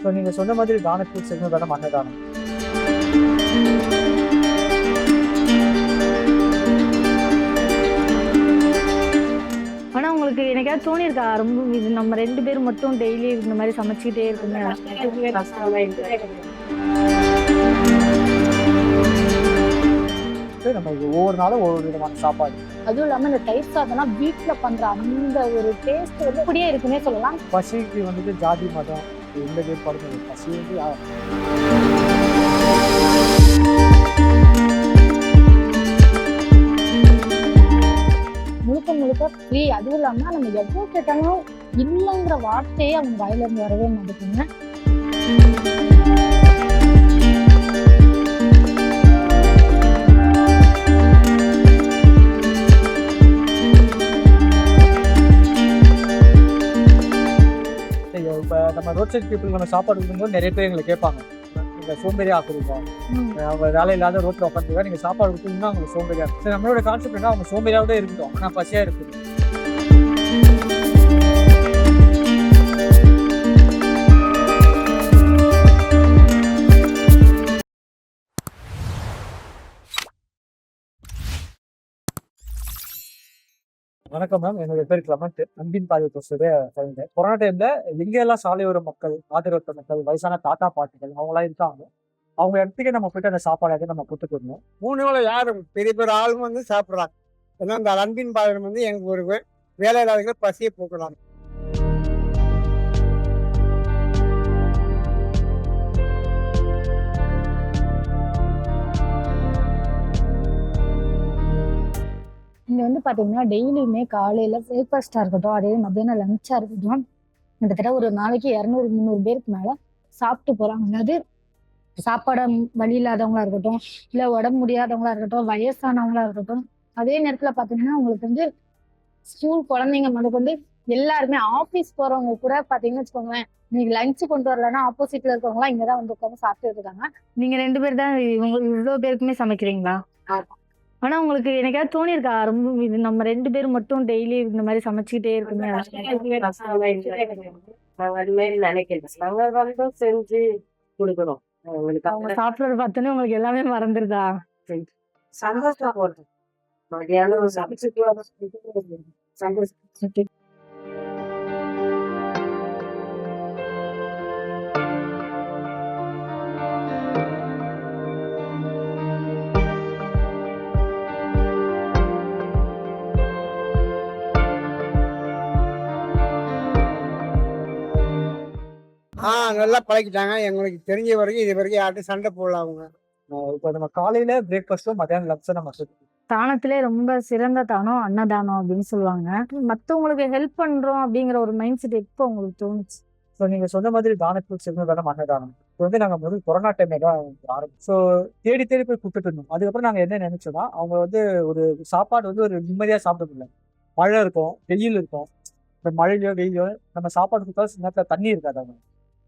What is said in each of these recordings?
So நீங்கள் சொன்ன மாதிரி தானத்தில் சிறந்ததான அன்னதானம் ஆனா உங்களுக்கு எனக்காவது தோணியிருக்கா? ரொம்ப இது நம்ம ரெண்டு பேரும் மட்டும் டெய்லி இந்த மாதிரி சமைச்சிக்கிட்டே இருக்குங்க நம்ம ஒவ்வொரு நாளும் ஒவ்வொரு விதமான சாப்பாடு. அதுவும் இல்லாம இந்த தயிர் சாதம்லாம் வீட்டுல பண்ற அந்த ஒரு டேஸ்ட் வந்து அப்படியே இருக்குன்னே சொல்லலாம். பசிக்கு வந்துட்டு ஜாதி மதம் எந்த வேறுபாடும் இல்லை. பசி வந்து முழுக்க முழுக்க ஃப்ரீ அதுவும் இல்லாம நம்ம எவ்வளவு கேட்டாலும் இல்லைங்கிற வார்த்தையே அவங்க வாயில வரவே மாட்டேங்குங்க இப்போ நம்ம ரோட் சைட் பீப்புள் நம்ம சாப்பாடு கொடுக்கும்போது நிறைய பேர் எங்களை கேட்பாங்க. நீங்கள் சோம்பேறி ஆக்குறீங்க. அவங்க வேலை இல்லாத ரோட்டில் உட்காந்துருக்கா நீங்கள் சாப்பாடு கொடுத்தீங்கன்னா அவங்க சோம்பேறியா இருக்கும். சரி நம்மளோட கான்செப்ட் என்ன? அவங்க சோம்பேறியாவே இருக்கட்டும். ஆனால் பசியாக இருக்குது. வணக்கம் மேம் என்னுடைய பேர் கிளமண்ட். அன்பின் பாதை ட்ரஸ்டோட கலைஞர் கொரோனா டைம்ல எங்கெல்லாம் சாலையோர மக்கள் ஆதரவற்ற மக்கள் வயசான தாத்தா பாட்டிகள் அவங்களாம் இருக்காங்க அவங்க இடத்துக்கே நம்ம போயிட்டு அந்த சாப்பாடு நம்ம கொடுத்துட்டு மூணு வேளை யாரும் பெரிய பெரிய ஆளுங்க வந்து சாப்பிட்றாங்க ஏன்னா அந்த அன்பின் பாதம் வந்து எனக்கு ஒரு வே- பசியை போக்கலாம் வந்து பாத்தீங்கன்னா டெய்லியுமே காலையில பிரேக்ஃபாஸ்டா இருக்கட்டும் அதே மத்தியானம் லஞ்சா இருக்கட்டும் கிட்டத்தட்ட ஒரு நாளைக்கு இரநூறு முந்நூறு பேருக்கு மேல சாப்பிட்டு போறாங்க. அதாவது சாப்பாடு வழி இல்லாதவங்களா இருக்கட்டும் இல்ல உடம்பு முடியாதவங்களா இருக்கட்டும் வயசானவங்களா இருக்கட்டும் அதே நேரத்துல பாத்தீங்கன்னா உங்களுக்கு வந்து ஸ்கூல் குழந்தைங்க முதல் வந்து எல்லாருமே ஆபீஸ் போறவங்க கூட பாத்தீங்கன்னு வச்சுக்கோங்களேன் நீங்க லஞ்ச் கொண்டு வரலன்னா ஆப்போசிட்ல இருக்கவங்க இங்கதான் வந்து உட்காந்து சாப்பிட்டு இருக்காங்க. நீங்க ரெண்டு பேர் தான் இவங்க இவ்வளவு பேருக்குமே சமைக்கிறீங்களா? ஆமா. ஆனா உங்களுக்கு எனக்காவது தோணியிருக்கா? ரொம்ப இது நம்ம ரெண்டு பேரும் மட்டும் டெய்லி இந்த மாதிரி சமைச்சிக்கிட்டே இருக்குங்க நாங்க அது மாதிரி நினைக்கல. நாங்க வந்து செஞ்சு கொடுக்குறோம் அவங்களுக்கு அவங்க சாப்பிட்றத பார்த்தோன்னே உங்களுக்கு எல்லாமே மறந்துருதா? சந்தோஷமா போறது மதியானம் சந்தோஷம். ஆ நல்லா பழக்கிட்டாங்க எங்களுக்கு தெரிஞ்ச வரைக்கும் இது வரைக்கும் யார்ட்டும் சண்டை போடல அவங்க. இப்போ நம்ம காலையில பிரேக்ஃபாஸ்ட்டும் மத்தியானம் லஞ்சும் நம்ம. தானத்திலே ரொம்ப சிறந்த தானம் அன்னதானம் அப்படின்னு சொல்லுவாங்க. மத்தவங்களுக்கு ஹெல்ப் பண்றோம் அப்படிங்கிற ஒரு மைண்ட் செட் எப்போ உங்களுக்கு தோணுச்சு? ஸோ நீங்க சொன்ன மாதிரி தானத்தில் சிறந்ததான அன்னதானம். இப்போ வந்து நாங்க முதல் கொரோனா டைம்ல தான் ஆரம்பிச்சோம். ஸோ தேடி தேடி போய் கொடுத்துட்டு இருந்தோம். அதுக்கப்புறம் நாங்க என்ன நினைச்சோம்னா அவங்க வந்து ஒரு சாப்பாடு வந்து ஒரு நிம்மதியா சாப்பிட முடியல மழை இருக்கும் வெயில் இருக்கும். இப்போ மழையோ வெயிலோ நம்ம சாப்பாடு கொடுத்தா சில நேரத்தில் தண்ணி இருக்காது அவங்க.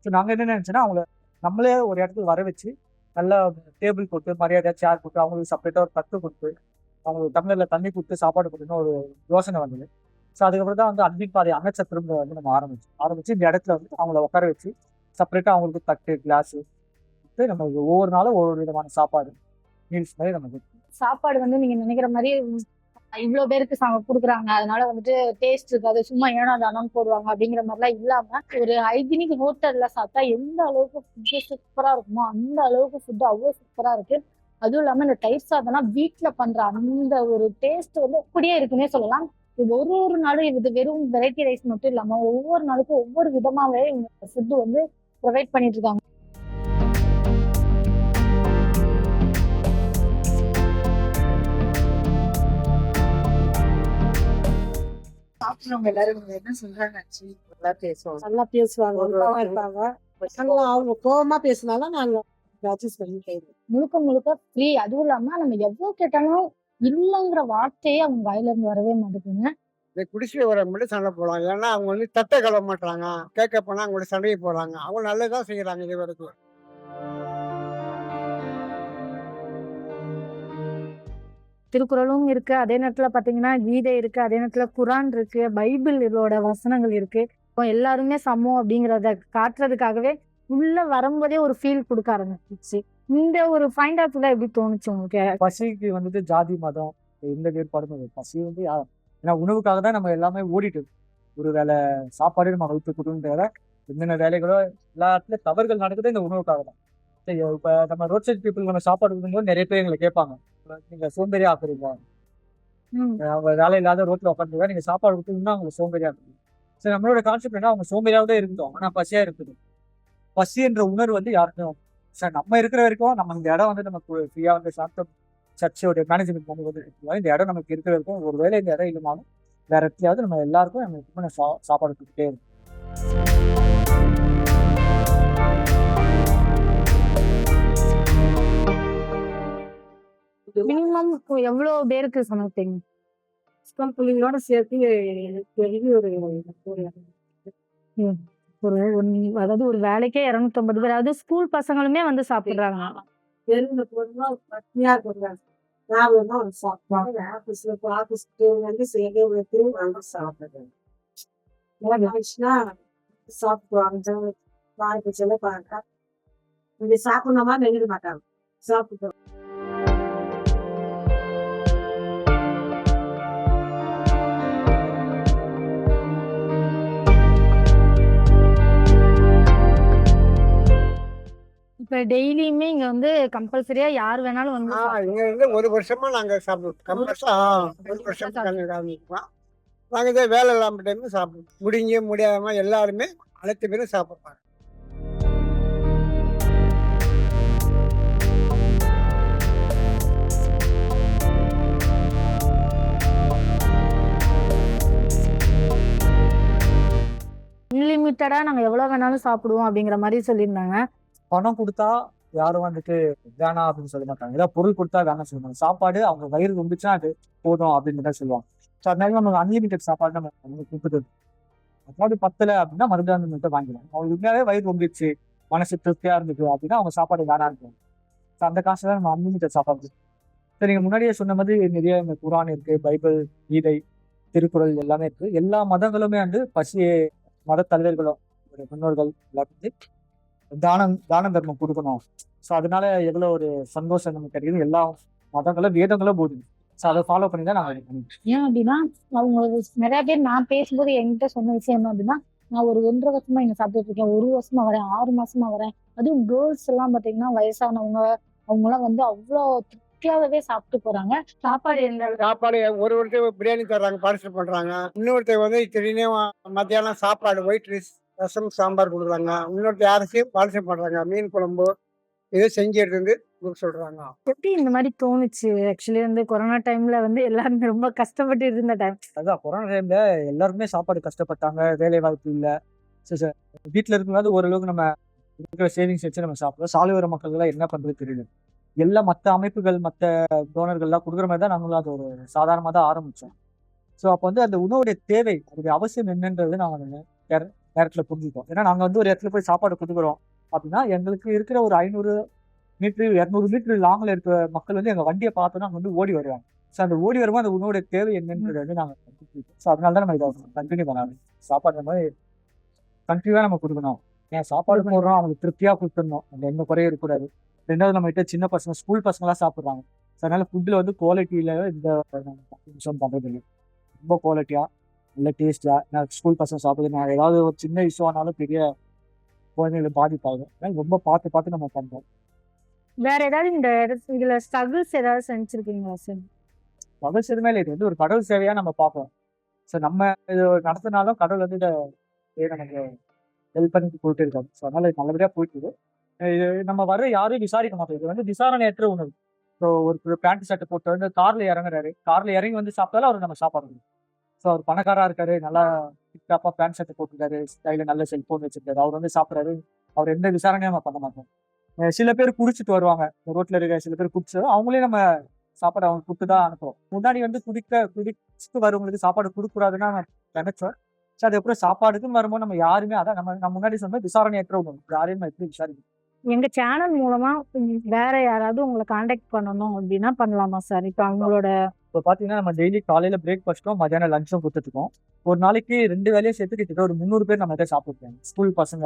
ஸோ நாங்கள் என்ன நினைச்சோன்னா அவங்கள நம்மளே ஒரு இடத்துக்கு வர வச்சு நல்லா டேபிள் போட்டு மரியாதையாக சேர் போட்டு அவங்களுக்கு செப்பரேட்டாக ஒரு தட்டு கொடுத்து அவங்களுக்கு தமிழில் தண்ணி கொடுத்து சாப்பாடு கொடுத்துன்னு ஒரு யோசனை வந்தது. ஸோ அதுக்கப்புறம் தான் வந்து அன்பின் பாதை அன்னச்சத்திரம் வந்து நம்ம ஆரம்பிச்சோம். ஆரம்பிச்சு இந்த இடத்துல வந்து அவங்கள உட்கார வச்சு செப்பரேட்டாக அவங்களுக்கு தட்டு கிளாஸு நம்ம ஒவ்வொரு நாளும் ஒவ்வொரு விதமான சாப்பாடு மீல்ஸ் மாதிரி நம்ம சாப்பாடு வந்து நீங்கள் நினைக்கிற மாதிரி இவ்வளவு பேருக்கு சா கொடுக்குறாங்க. அதனால வந்துட்டு டேஸ்ட் இருக்காது. சும்மா ஏனோ தானோன்னு போடுவாங்க அப்படிங்கிற மாதிரிலாம் இல்லாம ஒரு ஹைஜீனிக் ஹோட்டல்ல சாப்பிட்டா எந்த அளவுக்கு ஃபுட்டு சூப்பரா இருக்குமோ அந்த அளவுக்கு ஃபுட்டு அவ்வளவு சூப்பரா இருக்கு. அதுவும் இல்லாம இந்த தயிர் சாதம்னா வீட்டுல பண்ற அந்த ஒரு டேஸ்ட் வந்து அப்படியே இருக்குன்னே சொல்லலாம். இது ஒரு ஒரு நாளும் இது வெறும் வெரைட்டி ரைஸ் மட்டும் இல்லாம ஒவ்வொரு நாளுக்கும் ஒவ்வொரு விதமாவே ஃபுட்டு வந்து ப்ரொவைட் பண்ணிட்டு இருக்காங்க. சாப்பிடுறவங்க எல்லாரும் என்ன சொல்றாங்க? நல்லா பேசுவாங்க. நல்லா பேசுவாங்க இருப்பாங்க. அவங்க கோவமா பேசினாலும் நாங்க அட்ஜஸ்ட் பண்ணி முழுக்க முழுக்க ஃப்ரீ அதுவும் இல்லாம நம்ம எவ்வளவு கேட்டாலும் இல்லைங்கிற வார்த்தையே அவங்க வாயில இருந்து வரவே மாட்டேங்குங்க இந்த குடிசை வரவங்க மட்டும் சண்டை போடலாம் ஏன்னா அவங்க வந்து தட்டை கழுவ மாட்டாங்க கேட்க போனா அவங்களோட சண்டையை போடுறாங்க. அவங்க நல்லதா செய்யறாங்க இது வரைக்கும். திருக்குறளும் இருக்கு. அதே நேரத்துல பாத்தீங்கன்னா கீதை இருக்கு. அதே நேரத்துல குரான் இருக்கு. பைபிள் வசனங்கள் இருக்கு. இப்போ எல்லாருமே சமம் அப்படிங்கிறத காட்டுறதுக்காகவே உள்ள வரும்போதே ஒரு ஃபீல் கொடுக்க ஆரம்பிச்சிச்சு. இந்த ஒரு ஃபைண்ட் அவுட்ல எப்படி தோணுச்சு உங்களுக்கு? பசிக்கு வந்துட்டு ஜாதி மதம் எந்த வேறுபாடும் இல்லை. பசி வந்து யாரும் ஏன்னா உணவுக்காக தான் நம்ம எல்லாமே ஓடிட்டு ஒரு வேளை சாப்பாடு நம்ம வகுத்து கொடுன்றத என்னென்ன வேலைகளோ எல்லாத்துலயும் தவறுகள் நடக்குது இந்த உணவுக்காக தான். சரி இப்போ நம்ம ரோட் சைட் பீப்புள் நம்ம சாப்பாடு கொடுக்கும்போது நிறைய பேர் எங்களை கேட்பாங்க. நீங்க சோம்பேறி ஆக்குறீங்க. அவங்க வேலை இல்லாத ரோட்ல உட்காந்துருக்கா நீங்க சாப்பாடு கொடுத்தீங்கன்னா அவங்க சோம்பேறி ஆக்குறீங்க சரி நம்மளோட கான்செப்ட் என்ன? அவங்க சோம்பேறியாவே இருக்கட்டும் ஆனா பசியா இருக்குது. பசி என்ற உணர்வு வந்து யாருக்கும் சார் நம்ம இருக்கிற வரைக்கும் நம்ம இந்த இடம் வந்து நமக்கு ஃப்ரீயா வந்து சாப்பிட்டோம் சர்ச்சோட மேனேஜ்மெண்ட் பண்ணி வந்து. இந்த இடம் நமக்கு இருக்கிற வரைக்கும் ஒரு வேளை இந்த இடம் இல்லைனாலும் வேற இடத்துலயாவது நம்ம எல்லாருக்கும் நம்ம சாப்பாடு கொடுத்துட்டே இருக்கும் மினிமம் எவ்வளவு பேருக்கு சமைப்பீங்க? ஸ்கூல் பிள்ளைங்களோட சேர்த்து எனக்கு ஒரு ஒரு ஒன்- அதாவது ஒரு வேலைக்கே இருநூத்தம்பது பேர். அதாவது ஸ்கூல் பசங்களுமே வந்து சாப்பிடுறாங்க. வந்து சாப்பிடுவாங்க ஆஃபீஸ்ல டெய்லியுமே இங்க வந்து கம்பல்சரியா யார் வேணாலும் வந்து. இங்க இருந்து ஒரு வருஷமா நாங்க சாப்பிடுவோம். கம்பல்சா ஒரு வருஷம் காமிப்போம் நாங்க இதே வேலை இல்லாம டைம் சாப்பிடுவோம். முடிஞ்சு முடியாம எல்லாருமே அனைத்து பேரும் சாப்பிடுவாங்க. அன்லிமிட்டடா நாங்க எவ்வளவு வேணாலும் சாப்பிடுவோம் அப்படிங்கிற மாதிரி சொல்லியிருந்தாங்க. பணம் கொடுத்தா யாரும் வந்துட்டு வேணாம் அப்படின்னு சொல்ல மாட்டாங்க ஏதாவது பொருள் கொடுத்தா வேணாம் சொல்ல மாட்டாங்க சாப்பாடு அவங்க வயிறு ரொம்பிச்சுன்னா அது போதும் அப்படின்னு தான் சொல்லுவாங்க. ஸோ அதனால நம்ம அன்லிமிட்டட் சாப்பாடு நம்ம நம்ம கொடுத்துட்டு அதாவது பத்தல அப்படின்னா மறுபடியும் அந்த மட்டும் வாங்கிடுவாங்க. அவங்க உண்மையாவே வயிறு ரொம்பிடுச்சு மனசு திருப்தியா இருந்துச்சு அப்படின்னா அவங்க சாப்பாடு வேணாம் இருக்கும் ஸோ அந்த காசு தான் நம்ம அன்லிமிட்டட் சாப்பாடு ஸோ நீங்கள் முன்னாடியே சொன்ன மாதிரி நிறைய இந்த குரான் இருக்கு பைபிள் கீதை திருக்குறள் எல்லாமே இருக்கு. எல்லா மதங்களுமே வந்து பசியே மத தலைவர்களும் ஒரு முன்னோர்கள் வந்து தானம் தான தர்மம் கொடுக்கணும். ஸோ அதனால எவ்வளோ ஒரு சந்தோஷம் நமக்கு கிடைக்குது. எல்லா மதங்களும் வேதங்களும் போதும். ஸோ அதை ஃபாலோ பண்ணி தான் பண்ணிட்டு ஏன் அப்படின்னா அவங்க நிறைய பேர் நான் பேசும்போது என்கிட்ட சொன்ன விஷயம் என்ன அப்படின்னா நான் ஒரு ஒன்றரை வருஷமா இங்க சாப்பிட்டுட்டு இருக்கேன். ஒரு வருஷமா வரேன் ஆறு மாசமா வரேன். அதுவும் கேர்ள்ஸ் எல்லாம் பாத்தீங்கன்னா வயசானவங்க அவங்க எல்லாம் வந்து அவ்வளோ திருப்தியாகவே சாப்பிட்டு போறாங்க. சாப்பாடு எந்த சாப்பாடு ஒரு ஒருத்தர் பிரியாணி தர்றாங்க பார்சல் பண்றாங்க. இன்னொருத்தர் வந்து திடீர்னு மத்தியானம் சாப்பாடு ஒயிட் ரைஸ் ரசம் சாம்பார் கொடுக்குறாங்க. இன்னொருத்தர் யாருக்கும் பார்சல் பண்றாங்க. மீன் குழம்பு இதை செஞ்சு எடுத்து வந்து கொடுக்க சொல்றாங்க. எப்படி இந்த மாதிரி தோணுச்சு? ஆக்சுவலி வந்து கொரோனா டைம்ல வந்து எல்லாருமே ரொம்ப கஷ்டப்பட்டு இருந்த டைம் அதான் கொரோனா டைம்ல எல்லாருமே சாப்பாடு கஷ்டப்பட்டாங்க. வேலை வாய்ப்பு இல்லை ஸோ வீட்டில் இருக்கும்போது ஓரளவுக்கு நம்ம இருக்கிற சேவிங்ஸ் வச்சு நம்ம சாப்பிடுவோம் சாலையோர மக்கள்லாம் என்ன பண்றது தெரியல. எல்லா மற்ற அமைப்புகள் மற்ற டோனர்கள்லாம் கொடுக்குற மாதிரி தான் நாங்களும் அது ஒரு சாதாரணமாக தான் ஆரம்பித்தோம் ஸோ அப்போ வந்து அந்த உணவுடைய தேவை அதோடைய அவசியம் என்னன்றது நாங்கள் நேர நேரத்தில் புரிஞ்சுக்கிட்டோம். ஏன்னா நாங்கள் வந்து ஒரு இடத்துல போய் சாப்பாடு கொடுக்குறோம் அப்படின்னா எங்களுக்கு இருக்கிற ஒரு ஐநூறு மீட்ரு இரநூறு மீட்ரு லாங்கில் இருக்கிற மக்கள் வந்து எங்கள் வண்டியை பார்த்தோன்னா அங்க வந்து ஓடி வருவாங்க. ஸோ அந்த ஓடி வரும்போது அந்த உணவுடைய தேவை என்னன்றது வந்து நாங்கள் ஸோ அதனால தான் நம்ம இதை கண்டினியூ பண்ணாங்க சாப்பாடு மாதிரி கண்டினியூவாக நம்ம கொடுக்கணும். ஏன் சாப்பாடு போடுறோம் அவங்களுக்கு திருப்தியாக கொடுத்துடணும். அந்த எந்த குறையும் இருக்கக்கூடாது. ரெண்டாவது நம்ம கிட்ட சின்ன பசங்க ஸ்கூல் பசங்களாம் சாப்பிட்றாங்க. ஸோ அதனால ஃபுட்டில் வந்து குவாலிட்டியில் இந்த பண்ணுறது இல்லை ரொம்ப குவாலிட்டியாக நல்ல டேஸ்ட்டாக நான் ஸ்கூல் பசங்க சாப்பிடுறது நான் ஏதாவது ஒரு சின்ன இஷ்யூ ஆனாலும் பெரிய குழந்தைகளை பாதிப்பாகும் அதனால ரொம்ப பார்த்து பார்த்து நம்ம பண்ணுறோம் வேற ஏதாவது இந்த இதுல ஸ்ட்ரகிள்ஸ் ஏதாவது செஞ்சிருக்கீங்களா சார் கடவுள் சேதமே இல்லை. இது வந்து ஒரு கடவுள் சேவையாக நம்ம பார்ப்போம் ஸோ நம்ம இது நடத்தினாலும் கடவுள் வந்து இதை நமக்கு ஹெல்ப் பண்ணிட்டு போயிட்டு இருக்காங்க ஸோ அதனால இது நல்லபடியாக போயிட்டு. இது நம்ம வர யாரையும் விசாரிக்க மாட்டோம். இது வந்து விசாரணையற்ற உணவு. ஸோ ஒரு பேண்ட் ஷர்ட் போட்டு வந்து கார்ல இறங்குறாரு. கார்ல இறங்கி வந்து சாப்பிட்டாலும் அவர் நம்ம சாப்பாடு ஸோ அவர் பணக்காரா இருக்காரு. நல்லா டிப்டாப்பா பேண்ட் ஷர்ட் போட்டுருக்காரு. கையில நல்ல செல்போன் வச்சிருக்காரு. அவர் வந்து சாப்பிட்றாரு. அவர் எந்த விசாரணையும் நம்ம பண்ண மாட்டோம். சில பேர் குடிச்சிட்டு வருவாங்க. ரோட்ல இருக்க சில பேர் குடிச்சு அவங்களே நம்ம சாப்பாடு அவங்க கொடுத்து தான் அனுப்புவோம். முன்னாடி வந்து குடிக்க குடிச்சுட்டு வரவங்களுக்கு சாப்பாடு கொடுக்கூடாதுன்னு நான் நினைச்சோம் சரி அதுக்கப்புறம் சாப்பாடுக்குன்னு வரும்போது நம்ம யாருமே அதான் நம்ம நம்ம முன்னாடி சொன்ன விசாரணையற்ற உணவு யாரையும் நம்ம எப்படி விசாரிக்கணும்? எங்க சேனல் மூலமா வேற யாராவது உங்களை காண்டாக்ட் பண்ணணும் அப்படின்னா பண்ணலாமா சார் இப்ப அவங்களோட இப்போ பார்த்தீங்கன்னா நம்ம டெய்லி காலையில் பிரேக்ஃபாஸ்ட்டும் மதியானம் லஞ்சும் கொடுத்துட்டு ஒரு நாளைக்கு ரெண்டு வேலையும் சேர்த்து கிட்டத்தட்ட ஒரு முந்நூறு பேர் நம்ம கிட்ட சாப்பிட்ருக்காங்க ஸ்கூல் பசங்க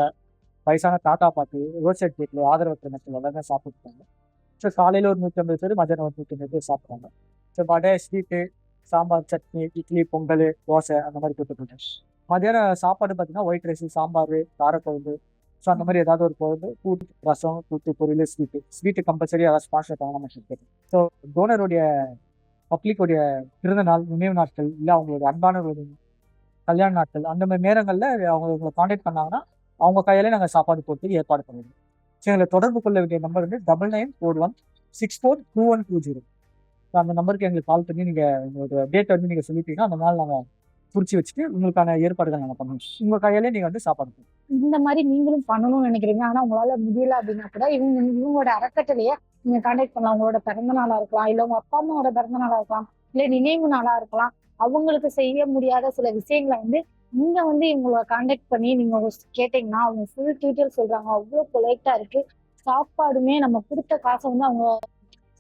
வயசான தாத்தா பாட்டி ரோட் சைட் வீட்டில் ஆதரவற்ற மக்கள் எல்லாமே சாப்பிட்ருக்காங்க ஸோ காலையில் ஒரு நூற்றி ஐம்பது பேர் மதியானம் ஒரு நூற்றி ஐம்பது பேர் சாப்பிட்றாங்க. ஸோ வடை ஸ்வீட்டு சாம்பார் சட்னி இட்லி பொங்கல் தோசை அந்த மாதிரி கொடுத்துருக்கேன் மதியானம் சாப்பாடு பார்த்தீங்கன்னா ஒயிட் ரைஸ் சாம்பார் காரக்குழம்பு. ஸோ அந்த மாதிரி ஏதாவது ஒரு குழம்பு கூட்டு ரசம் கூட்டு பொரியல் ஸ்வீட்டு ஸ்வீட்டு கம்பல்சரி அதாவது ஸ்பான்சர் பண்ண நம்ம ஸோ டோனருடைய பப்ளிக்குடைய பிறந்த நாள் நினைவு நாட்கள் இல்லை அவங்களோட அன்பானவர்களுடைய கல்யாண நாட்கள் அந்த மாதிரி நேரங்களில் அவங்க உங்களை காண்டாக்ட் பண்ணாங்கன்னா அவங்க கையாலே நாங்கள் சாப்பாடு போட்டு ஏற்பாடு பண்ணிடுவோம் ஸோ எங்களை தொடர்பு கொள்ள வேண்டிய நம்பர் வந்து double nine four one six four two one two zero அந்த நம்பருக்கு எங்களுக்கு கால் பண்ணி நீங்கள் உங்களோட டேட் வந்து நீங்கள் சொல்லிட்டீங்கன்னா அந்த நாள் நாங்கள் குறிச்சு வச்சுட்டு உங்களுக்கான ஏற்பாடுகள் நாங்கள் பண்ணுவோம். உங்கள் கையிலே நீங்கள் வந்து சாப்பாடு இந்த மாதிரி நீங்களும் பண்ணணும்னு நினைக்கிறீங்க ஆனால் உங்களால் முடியல அப்படின்னா கூட இவங்க இவங்களோட அறக்கட்டளையை நீங்க கான்டாக்ட் பண்ணலாம். உங்களோட பிறந்த நாளா இருக்கலாம். இல்ல உங்க அப்பா அம்மாவோட பிறந்த நாளா இருக்கலாம். இல்ல நினைவு நாளா இருக்கலாம். அவங்களுக்கு செய்ய முடியாத சில விஷயங்களை வந்து நீங்க வந்து இவங்கள கான்டாக்ட் பண்ணி நீங்க கேட்டீங்கன்னா அவங்க ஃபுல் டீட்டெயில் சொல்றாங்க. அவ்வளவு பொலைட்டா இருக்கு. சாப்பாடுமே நம்ம கொடுத்த காசை வந்து அவங்க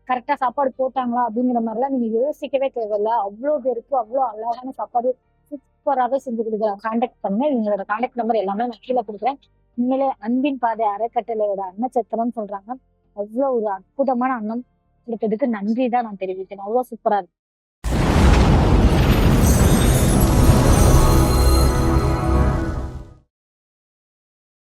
கரெக்டா சாப்பாடு போட்டாங்களா அப்படிங்கிற மாதிரிலாம் நீங்க யோசிக்கவே தேவையில்ல. அவ்வளோ பேருக்கு அவ்வளோ அழகான சாப்பாடு சூப்பராகவே செஞ்சு கொடுக்குறாங்க கான்டாக்ட் பண்ணேன் இவங்களோட கான்டாக்ட் நம்பர் எல்லாமே நான் கீழே கொடுக்குறேன். உண்மையிலே அன்பின் பாதை அறக்கட்டளையோட அன்னச்சத்திரம்னு சொல்றாங்க. அவ்வளோ ஒரு அற்புதமான அன்னம் கொடுத்ததுக்கு நன்றி தான் நான் தெரிவிக்கிறேன். அவ்வளோ சூப்பரா இருக்கு.